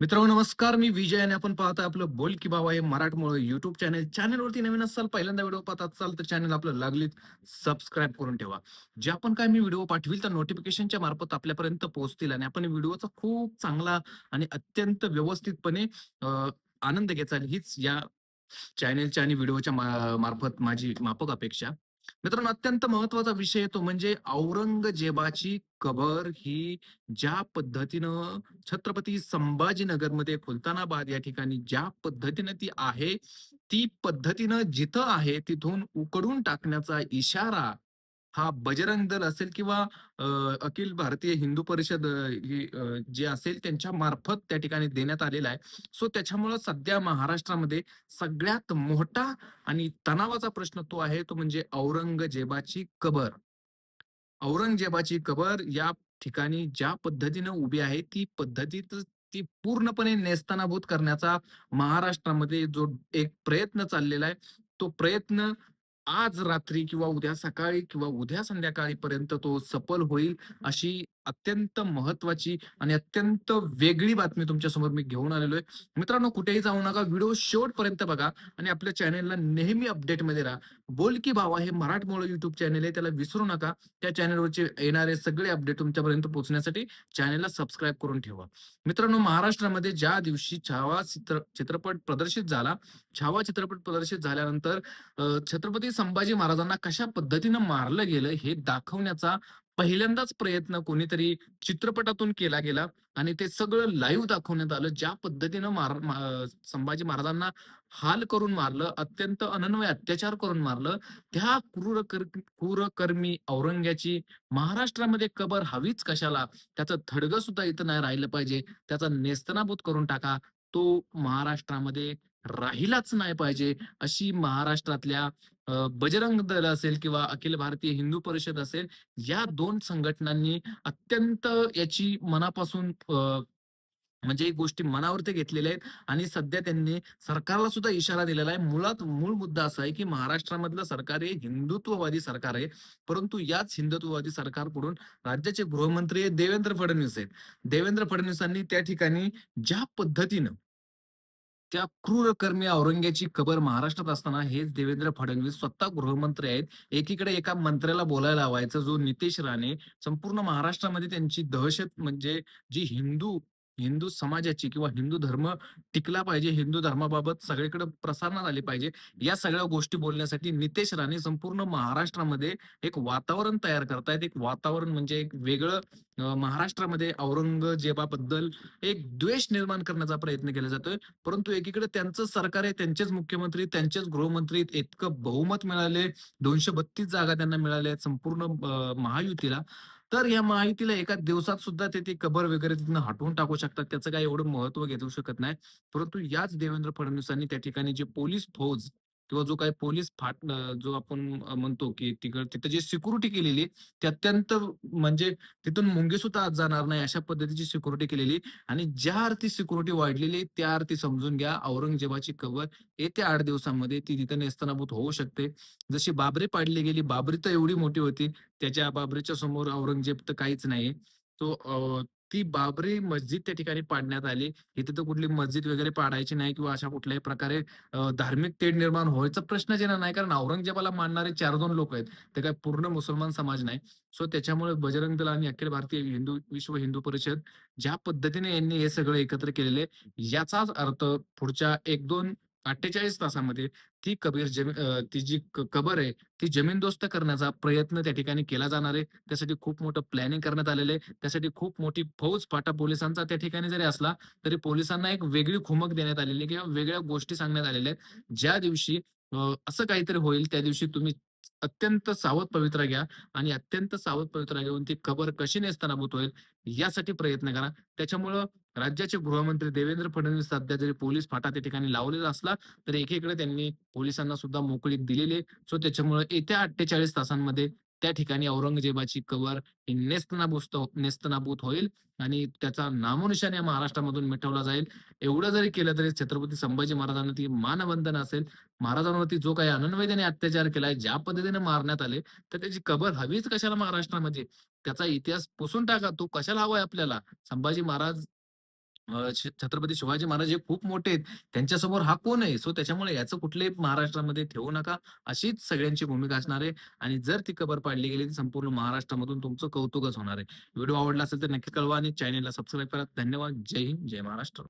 मित्रांनो नमस्कार. मी विजय आणि आपण पाहता आपलं बोल की बाबा हे मराठमोळं युट्यूब चॅनल चॅनलवरती नवीन असाल पहिल्यांदा व्हिडिओ पाहत असाल तर चॅनल आपलं लागलीच सबस्क्राईब करून ठेवा. जे आपण काय मी व्हिडिओ पाठविल तर नोटिफिकेशनच्या मार्फत आपल्यापर्यंत पोहोचतील आणि आपण व्हिडिओचा खूप चांगला आणि अत्यंत व्यवस्थितपणे आनंद घ्यायचा. हीच या चॅनेलच्या आणि व्हिडिओच्या मार्फत माझी माफक अपेक्षा. मित्रांनो अत्यंत महत्त्वाचा विषय तो म्हणजे औरंगजेबाची कबर ही ज्या पद्धतीनं छत्रपती संभाजीनगरमध्ये खुलतानाबाद या ठिकाणी ज्या पद्धतीनं ती आहे ती पद्धतीनं जिथं आहे तिथून उकडून टाकण्याचा इशारा हा बजरंग दल असेल किंवा अखिल भारतीय हिंदू परिषद जे असेल त्यांच्या मार्फत त्या ठिकाणी देण्यात आलेला आहे. सो त्याच्यामुळं सध्या महाराष्ट्रामध्ये सगळ्यात मोठा आणि तणावाचा प्रश्न तो आहे तो म्हणजे औरंगजेबाची कबर. औरंगजेबाची कबर या ठिकाणी ज्या पद्धतीने उभी आहे ती पद्धतीत ती पूर्णपणे नेस्तनाभूत करण्याचा महाराष्ट्रामध्ये जो एक प्रयत्न चाललेला आहे तो प्रयत्न आज रात्री किंवा उद्या सकाळी किंवा उद्या संध्याकाळीपर्यंत तो सफल होईल अशी अत्यंत महत्वाची आणि अत्यंत वेगळी बातमी तुमच्यासमोर मी घेऊन आलेलो आहे. मित्रांनो कुठेही जाऊ नका. व्हिडिओ शेवटपर्यंत बघा आणि आपल्या चॅनेलला नेहमी अपडेटमध्ये राहा. बोल की भावा हे मराठमोळं युट्यूब चॅनेल आहे त्याला विसरू नका. त्या चॅनेलवरचे येणारे सगळे अपडेट तुमच्यापर्यंत पोहोचण्यासाठी चॅनेलला सबस्क्राईब करून ठेवा. मित्रांनो महाराष्ट्रामध्ये ज्या दिवशी छावा चित्र चित्रपट प्रदर्शित झाला छावा चित्रपट प्रदर्शित झाल्यानंतर छत्रपती संभाजी महाराजांना कशा पद्धतीनं मारलं गेलं हे दाखवण्याचा पहिल्यांदाच प्रयत्न कोणीतरी चित्रपटातून केला गेला आणि ते सगळं लाईव्ह दाखवण्यात आलं ज्या पद्धतीनं मार मा- संभाजी महाराजांना हाल करून मारलं अत्यंत अनन्वय अत्याचार करून मारलं त्या क्रूर कर क्रूरकर्मी औरंग्याची महाराष्ट्रामध्ये कबर हवीच कशाला? त्याचं थडगं सुद्धा इथं नाही राहिलं पाहिजे. त्याचा नेस्तनाबूत करून टाका. तो महाराष्ट्रामध्ये राहिलाच नाही पाहिजे. अशी महाराष्ट्रातल्या बजरंग दल असेल किंवा अखिल भारतीय हिंदू परिषद असेल या दोन संघटनांनी अत्यंत याची मनापासून म्हणजे गोष्टी मनावरती घेतलेल्या आहेत आणि सध्या त्यांनी सरकारला सुद्धा इशारा दिलेला आहे. मुळात मूळ मुद्दा असा आहे की महाराष्ट्रामधलं सरकार हे हिंदुत्ववादी सरकार आहे. परंतु याच हिंदुत्ववादी सरकारकडून राज्याचे गृहमंत्री हे देवेंद्र फडणवीस आहेत. देवेंद्र फडणवीसांनी त्या ठिकाणी ज्या पद्धतीनं त्या क्रूरकर्मी औरंग्याची खबर महाराष्ट्रात असताना हेच देवेंद्र फडणवीस स्वतः गृहमंत्री आहेत. एकीकडे एका मंत्र्याला बोलायला लावायचं जो नितेश राणे संपूर्ण महाराष्ट्रामध्ये त्यांची दहशत म्हणजे जी हिंदू हिंदू समाजाची किंवा हिंदू धर्म टिकला पाहिजे हिंदू धर्माबाबत सगळीकडे प्रसारणात आली पाहिजे या सगळ्या गोष्टी बोलण्यासाठी नितेश राणे संपूर्ण महाराष्ट्रामध्ये एक वातावरण तयार करतायत. एक वातावरण म्हणजे एक वेगळं महाराष्ट्रामध्ये औरंगजेबाबद्दल एक द्वेष निर्माण करण्याचा प्रयत्न केला जातोय. परंतु एकीकडे त्यांचं सरकार आहे त्यांचेच मुख्यमंत्री त्यांचेच गृहमंत्री इतकं बहुमत मिळाले दोनशे बत्तीस जागा त्यांना मिळाल्या संपूर्ण महायुतीला. तर या माहितीला एका दिवसात सुद्धा ते ती कबर वगैरे तिथनं हटवून टाकू शकतात. त्याचं काही एवढं महत्त्व घेऊ शकत नाही. परंतु याच देवेंद्र फडणवीसांनी त्या ठिकाणी जे पोलीस फौज किंवा जो काही पोलीस फाट जो आपण म्हणतो की तिकड तिथं जी सिक्युरिटी केलेली ती अत्यंत म्हणजे तिथून मुंगे सुद्धा आज जाणार नाही अशा पद्धतीची सिक्युरिटी केलेली आणि ज्या अर्थी सिक्युरिटी वाढलेली त्या अर्थी समजून घ्या. औरंगजेबाची कबर येत्या आठ दिवसांमध्ये ती तिथं नेस्तनाभूत होऊ शकते. जशी बाबरी पाडली गेली बाबरी तर एवढी मोठी होती त्याच्या बाबरीच्या समोर औरंगजेब तर काहीच नाही तो ती बाबरी मस्जिद त्या ठिकाणी पाडण्यात आली. इथे तर कुठली मस्जिद वगैरे पाडायची नाही किंवा अशा कुठल्याही प्रकारे धार्मिक तेढ निर्माण व्हायचा प्रश्नच येणार नाही. कारण औरंगजेबाला मानणारे चार दोन लोक आहेत. ते काय पूर्ण मुसलमान समाज नाही. सो त्याच्यामुळे बजरंग दल आणि अखिल भारतीय हिंदू विश्व हिंदू परिषद ज्या पद्धतीने यांनी हे सगळं एकत्र केलेले आहे, याचाच अर्थ पुढच्या एक दोन अठ्ठेचाळीस तासामध्ये ती कबीर जमी ती जी क- कबर आहे ती जमीनदोस्त करण्याचा प्रयत्न त्या ठिकाणी केला जाणार आहे. त्यासाठी खूप मोठं प्लॅनिंग करण्यात आलेलं आहे. त्यासाठी खूप मोठी फौज फाटा पोलिसांचा त्या ठिकाणी जरी असला तरी पोलिसांना एक वेगळी खुमक देण्यात आलेली आहे किंवा वेगळ्या गोष्टी सांगण्यात आलेल्या आहेत. ज्या दिवशी असं काहीतरी होईल त्या दिवशी तुम्ही अत्यंत सावध पवित्रा घ्या आणि अत्यंत सावध पवित्रा घेऊन ती कबर कशी नेस्तनाभूत होईल यासाठी प्रयत्न करा. त्याच्यामुळं राज्याचे गृहमंत्री देवेंद्र फडणवीस सध्या जरी पोलीस फाटा त्या ठिकाणी लावलेला असला तरी एकीकडे त्यांनी पोलिसांना सुद्धा मोकळीक दिलेली सो त्याच्यामुळे येत्या अठ्ठेचाळीस तासांमध्ये त्या ठिकाणी औरंगजेबाची कबर ही नेस्तनाबूत नेस्तनाबूत होईल आणि त्याचा नामोनिशान या महाराष्ट्रामधून मिटवला जाईल. एवढं जरी केलं तरी छत्रपती संभाजी महाराजांना ती मानवंदन असेल. महाराजांवरती जो काही अनन्वयतेने अत्याचार केलाय ज्या पद्धतीने मारण्यात आले तर त्याची कबर हवीच कशाला महाराष्ट्रामध्ये? त्याचा इतिहास पुसून टाका. तो कशाला हवाय आपल्याला? संभाजी महाराज अ, छ छत्रपती शिवाजी महाराज हे खूप मोठे आहेत. त्यांच्यासमोर हा कोण आहे? सो त्याच्यामुळे याचं कुठलंही महाराष्ट्रामध्ये ठेवू नका. अशीच सगळ्यांची भूमिका असणार आहे आणि जर ती कबर पाडली गेली, तर संपूर्ण महाराष्ट्रामधून तुमचं कौतुकच होणार आहे. व्हिडिओ आवडला असेल तर नक्की कळवा आणि चॅनेलला सबस्क्राईब करा. धन्यवाद. जय हिंद, जय महाराष्ट्र.